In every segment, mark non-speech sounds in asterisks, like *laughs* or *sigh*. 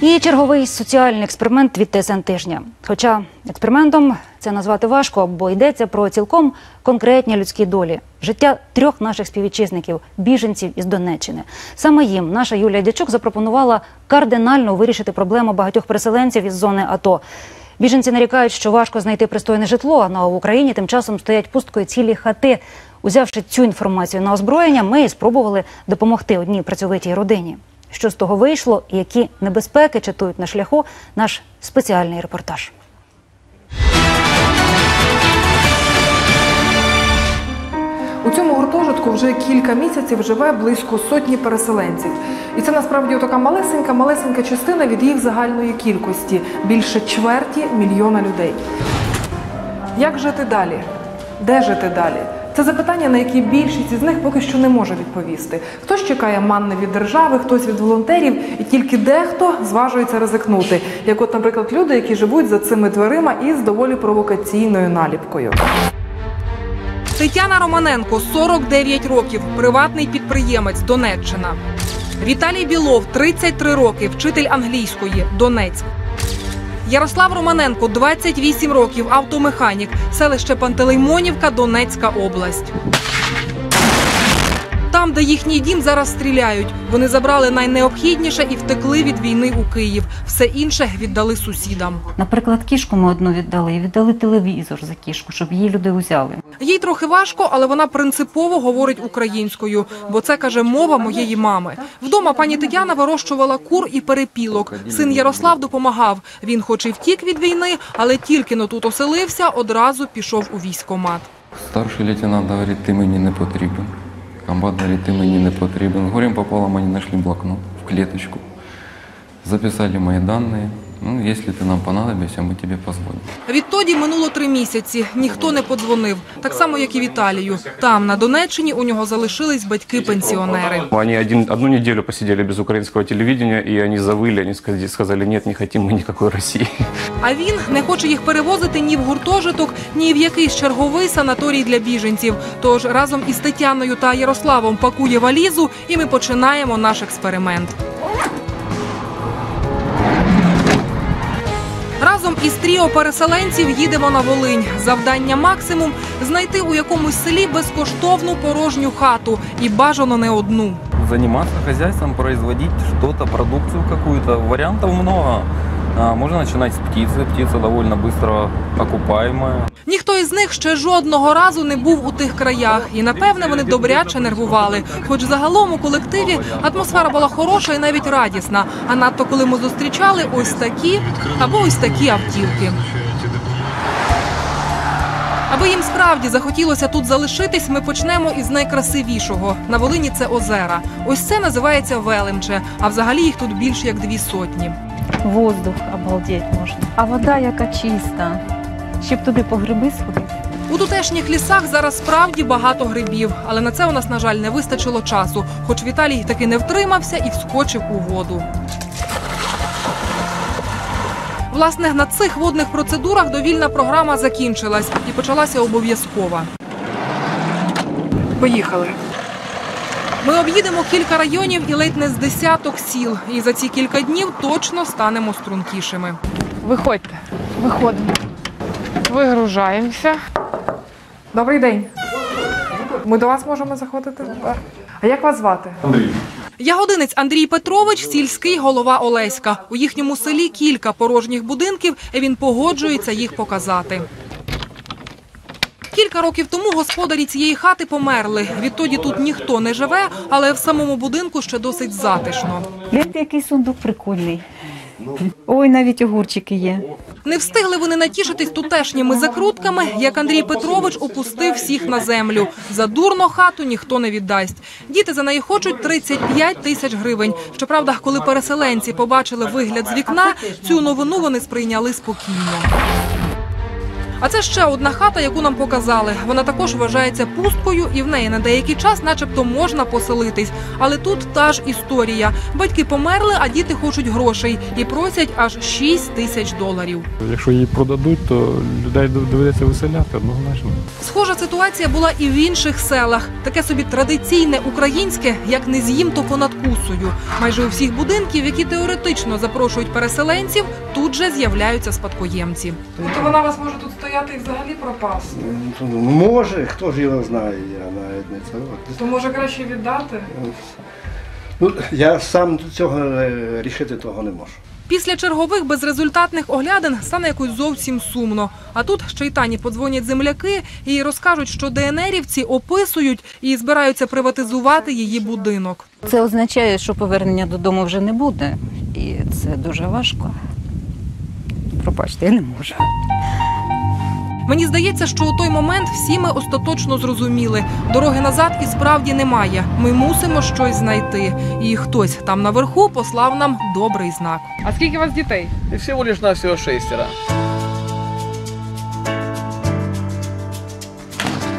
І черговий соціальний експеримент від ТСН тижня. Хоча експериментом це назвати важко, бо йдеться про цілком конкретні людські долі, життя трьох наших співвітчизників, біженців із Донеччини. Саме їм наша Юлія Дячук запропонувала кардинально вирішити проблему багатьох переселенців із зони АТО. Біженці нарікають, що важко знайти пристойне житло. А в Україні тим часом стоять пусткою цілі хати. Узявши цю інформацію на озброєння, ми спробували допомогти одній працьовитій родині. Що з того вийшло і які небезпеки чатують на шляху наш спеціальний репортаж. У цьому гуртожитку вже кілька місяців живе близько сотні переселенців. І це насправді така малесенька, малесенька частина від їх загальної кількості більше чверті мільйона людей. Як жити далі? Де жити далі? Це запитання, на які більшість із них поки що не може відповісти. Хтось чекає манни від держави, хтось від волонтерів, і тільки дехто зважується ризикнути. Як, от, наприклад, люди, які живуть за цими дверима із доволі провокаційною наліпкою. Тетяна Романенко, 49 років, приватний підприємець, Донеччина. Віталій Білов, 33 роки, вчитель англійської, Донецьк. Ярослав Романенко, 28 років, автомеханік, селище Пантелеймонівка, Донецька область. Там, де їхній дім зараз стріляють, вони забрали найнеобхідніше і втекли від війни у Київ. Все інше віддали сусідам. Наприклад, кішку ми одну віддали і віддали телевізор за кішку, щоб її люди узяли. Їй трохи важко, але вона принципово говорить українською, бо це каже мова моєї мами. Вдома пані Тетяна вирощувала кур і перепілок. Син Ярослав допомагав. Він, хоч і втік від війни, але тільки но тут оселився, одразу пішов у військкомат. Старший лейтенант говорить, ти мені не потрібен. Комбат говорит, ты мені не потрібен. Горем пополам вони знайшли блокнот в клеточку. Записали мої дані. Ну, якщо ти нам понадобишся, ми тобі позвонимо. Відтоді минуло три місяці. Ніхто не подзвонив, так само як і Віталію. Там на Донеччині у нього залишились батьки-пенсіонери. Они один, одну неделю посидели без украинского телевидения, и они завыли, они сказали, нет, не хотим мы никакой России. А він не хоче їх перевозити ні в гуртожиток, ні в якийсь черговий санаторій для біженців. Тож разом із Тетяною та Ярославом пакує валізу, і ми починаємо наш експеримент. Із тріо переселенців їдемо на Волинь. Завдання максимум знайти у якомусь селі безкоштовну порожню хату і бажано не одну. Займатися хозяйством, производити щось, продукцію якусь. Вариантов много. А, Можно начинать с птицы. Птица довольно быстро окупаемая. Ніхто із них ще жодного разу не був у тих краях, і напевне вони добряче нервували. Хоч загалом у колективі атмосфера була хороша і навіть радісна. А надто коли ми зустрічали ось такі або ось такі автівки. Аби їм справді захотілося тут залишитись, ми почнемо із найкрасивішого. На Волині це озера. Ось це називається Велимче, а взагалі їх тут більше як дві сотні. Воздух обалдеть можна. А вода яка чиста. Щоб туди по гриби сходити. У тутешніх лісах зараз справді багато грибів, але на це у нас, на жаль, не вистачило часу. Хоч Віталій таки не втримався і вскочив у воду. Власне, на цих водних процедурах довільна програма закінчилась і почалася обов'язкова. Поїхали. Ми об'їдемо кілька районів і ледь не з десяток сіл. І за ці кілька днів точно станемо стрункішими. Виходьте. Виходимо. Вигружаємося. Добрий день. Ми до вас можемо заходити? А як вас звати? Ягодинець Андрій Петрович, сільський голова Олеська. У їхньому селі кілька порожніх будинків, і він погоджується їх показати. Кілька років тому господарі цієї хати померли. Відтоді тут ніхто не живе, але в самому будинку ще досить затишно. Гляньте, який сундук прикольний. Ой, навіть огурчики є. Не встигли вони натішитись тутешніми закрутками, як Андрій Петрович опустив всіх на землю. За дурно хату ніхто не віддасть. Діти за неї хочуть 35 тисяч гривень. Щоправда, коли переселенці побачили вигляд з вікна, цю новину вони сприйняли спокійно. А це ще одна хата, яку нам показали. Вона також вважається пусткою, і в неї на деякий час, начебто, можна поселитись. Але тут та ж історія. Батьки померли, а діти хочуть грошей і просять аж 6 тисяч доларів. Якщо її продадуть, то людей доведеться виселяти однозначно. Схожа ситуація була і в інших селах. Таке собі традиційне українське, як не з'їм, то понад кусою. Майже у всіх будинків, які теоретично запрошують переселенців, тут же з'являються спадкоємці. То вона вас може тут стояти і взагалі пропасти. Ну, Може, хто ж його знає, я навіть не це. То може краще віддати. Ну, я сам до цього е, рішити того не можу. Після чергових безрезультатних оглядин стане якось зовсім сумно. А тут ще й тані подзвонять земляки і розкажуть, що ДНРівці описують і збираються приватизувати її будинок. Це означає, що повернення додому вже не буде. І це дуже важко. Пробачте, я не можу. Мені здається, що у той момент всі ми остаточно зрозуміли. Дороги назад і справді немає. Ми мусимо щось знайти. І хтось там наверху послав нам добрий знак. А скільки у вас дітей? Всього всего на всього шестеро.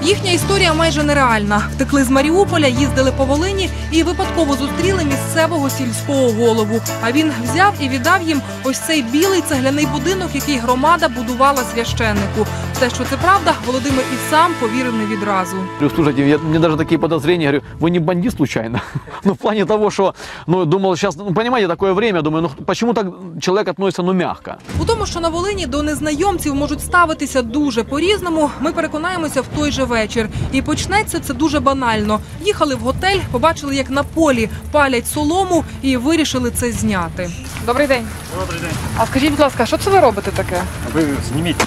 Їхня історія майже нереальна. Втекли з Маріуполя, їздили по Волині і випадково зустріли місцевого сільського голову. А він взяв і віддав їм ось цей білий цегляний будинок, який громада будувала священнику. Те, що це правда, Володимир і сам повірив не відразу. Говорю, слушайте, я, мне даже такие подозрения, говорю, вы не бандит случайно? *laughs* ну, в плане того, что, ну, думал сейчас, ну, понимаете, такое время, думаю, ну, почему так человек относится, ну, мягко? У тому, що на Волині до незнайомців можуть ставитися дуже по-різному, ми переконаємося в той же вечір. І почнеться це дуже банально. Їхали в готель, побачили, як на полі палять солому, і вирішили це зняти. Добрий день. Добрий день. А скажіть, будь ласка, що це ви робите таке? Ви зніміть.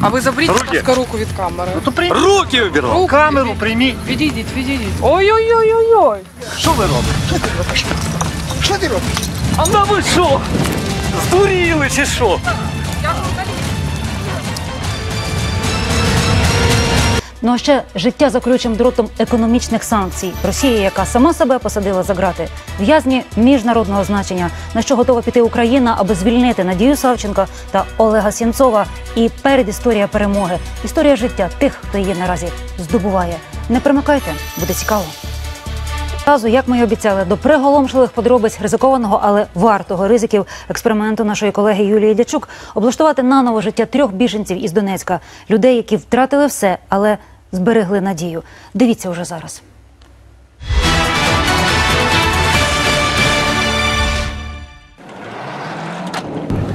А ви заберіть будь ласка, руку від камери. Ну то при... Руки уберу! Руку камеру відійдіть. прийміть. Відійдіть, відійдіть. Ой-ой-ой-ой-ой. Що ви робите? Що ти робиш? А на ви що? Здуріли чи що? Ну а ще життя за колючим дротом економічних санкцій. Росія, яка сама себе посадила за грати, в'язні міжнародного значення, на що готова піти Україна, аби звільнити Надію Савченка та Олега Сінцова. І передісторія перемоги, історія життя тих, хто її наразі здобуває. Не примикайте, буде цікаво. Разу, як ми й обіцяли, до приголомшливих подробиць ризикованого, але вартого ризиків експерименту нашої колеги Юлії Дячук облаштувати наново життя трьох біженців із Донецька, людей, які втратили все, але зберегли надію. Дивіться уже зараз.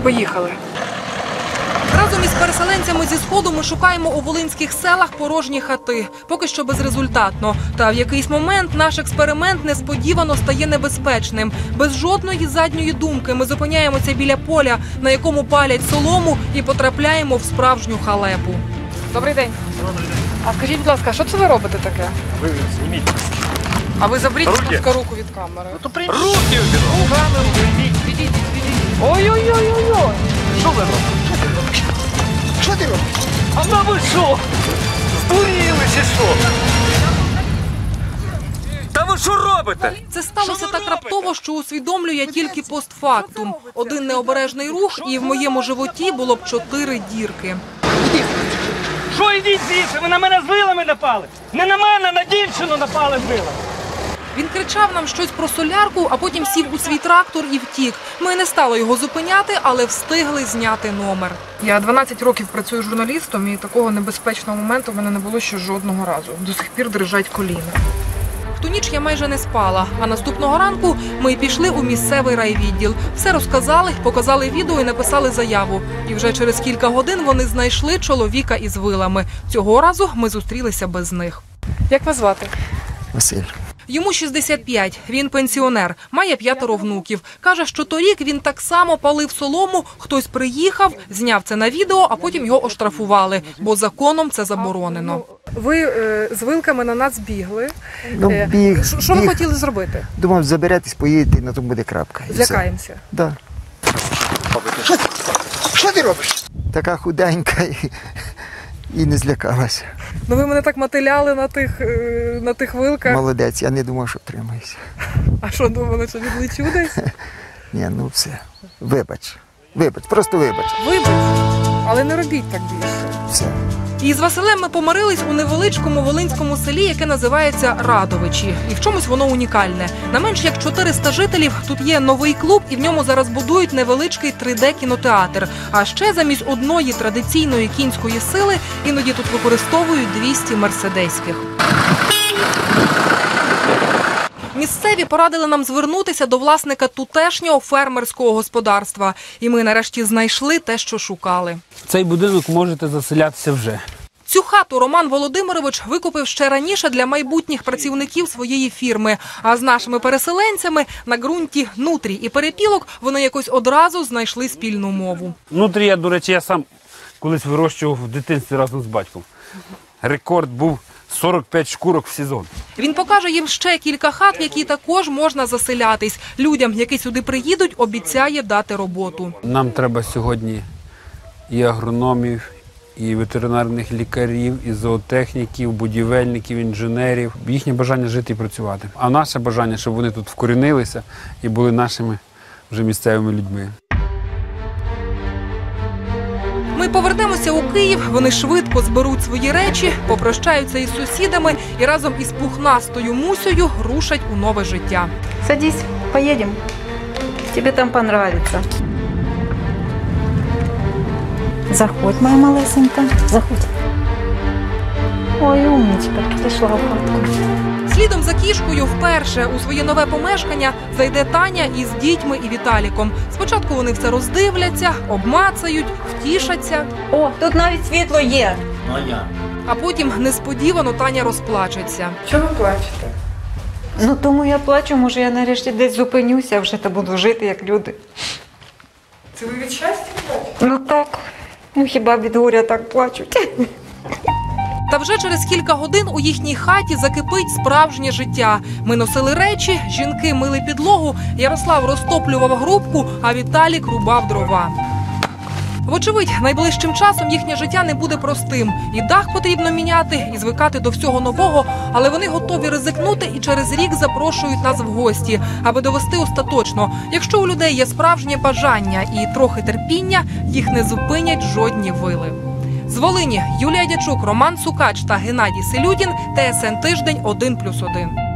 Поїхали. Разом із переселенцями зі сходу ми шукаємо у волинських селах порожні хати, поки що безрезультатно. Та в якийсь момент наш експеримент несподівано стає небезпечним. Без жодної задньої думки ми зупиняємося біля поля, на якому палять солому, і потрапляємо в справжню халепу. Добрий день. Добрий день. А скажіть, будь ласка, що це ви робите таке? Ви зніміть. А ви заберіть Руки. будь ласка, руку від камери. Ну то прийміть. Руки уберу. Камеру прийміть. Відійдіть, відійдіть. Ой-ой-ой-ой-ой. Що ви робите? Що ти робиш? А да ви що? Здуріли чи що? Та ви що робите? Це сталося так раптово, що усвідомлює тільки постфактум. Один необережний рух, і в моєму животі було б чотири дірки. Що йдіть звідси? Ви на мене з вилами напали? Не на мене, на дівчину напали з вилами. Він кричав нам щось про солярку, а потім сів у свій трактор і втік. Ми не стали його зупиняти, але встигли зняти номер. Я 12 років працюю журналістом, і такого небезпечного моменту в мене не було ще жодного разу. До сих пір дрижать коліна. Ту ніч я майже не спала. А наступного ранку ми пішли у місцевий райвідділ. Все розказали, показали відео і написали заяву. І вже через кілька годин вони знайшли чоловіка із вилами. Цього разу ми зустрілися без них. Як вас звати? Василь. Йому 65, він пенсіонер, має п'ятеро внуків. Каже, що торік він так само палив солому, хтось приїхав, зняв це на відео, а потім його оштрафували, бо законом це заборонено. Ви е, з вилками на нас бігли. Ну, Е, біг, Що- Що ви біг. хотіли зробити? Думав, заберетесь, поїдете, і на тому буде крапка. І все. Злякаємося. Да. Що ти робиш? Така худенька і, і не злякалася. Ну ви мене так мотиляли на тих, е, на тих вилках. Молодець, я не думав, що втримаюся. А що думали, що відлечу десь? *laughs* Ні, ну все. Вибач. Вибач, просто вибач. Вибач, але не робіть так більше. все. І з Василем ми помирились у невеличкому волинському селі, яке називається Радовичі. І в чомусь воно унікальне. На менш як 400 жителів тут є новий клуб, і в ньому зараз будують невеличкий 3D-кінотеатр. А ще замість одної традиційної кінської сили іноді тут використовують 200 мерседеських. Місцеві порадили нам звернутися до власника тутешнього фермерського господарства. І ми нарешті знайшли те, що шукали. В цей будинок можете заселятися вже. Цю хату Роман Володимирович викупив ще раніше для майбутніх працівників своєї фірми. А з нашими переселенцями на ґрунті нутрій і перепілок вони якось одразу знайшли спільну мову. Внутрі я, до речі, я сам колись вирощував в дитинстві разом з батьком. Рекорд був 45 шкурок в сезон. Він покаже їм ще кілька хат, в які також можна заселятись. Людям, які сюди приїдуть, обіцяє дати роботу. Нам треба сьогодні і агрономів, і ветеринарних лікарів, і зоотехніків, будівельників, інженерів. Їхнє бажання жити і працювати. А наше бажання, щоб вони тут вкорінилися і були нашими вже місцевими людьми. Ми повернемося у Київ. Вони швидко зберуть свої речі, попрощаються із сусідами і разом із пухнастою мусею рушать у нове життя. Садись, поедем. Тебе там понравится. Заходь, моя малесенька, заходь. Ой, умничка, пішла в хатку. Слідом за кішкою вперше у своє нове помешкання зайде Таня із дітьми і Віталіком. Спочатку вони все роздивляться, обмацають, втішаться. О, тут навіть світло є. А потім несподівано Таня розплачеться. Чого ви плачете? Ну тому я плачу, може я нарешті десь зупинюся вже та буду жити як люди. Це ви від щастя плачете? Ну так. Ну хіба від горя так плачуть? Та вже через кілька годин у їхній хаті закипить справжнє життя. Ми носили речі, жінки мили підлогу, Ярослав розтоплював грубку, а Віталік рубав дрова. Вочевидь, найближчим часом їхнє життя не буде простим. І дах потрібно міняти, і звикати до всього нового, але вони готові ризикнути і через рік запрошують нас в гості, аби довести остаточно. Якщо у людей є справжнє бажання і трохи терпіння, їх не зупинять жодні вили. З Волині Юлія Дячук, Роман Сукач та Геннадій Селюдін. ТСН тиждень 1+,1.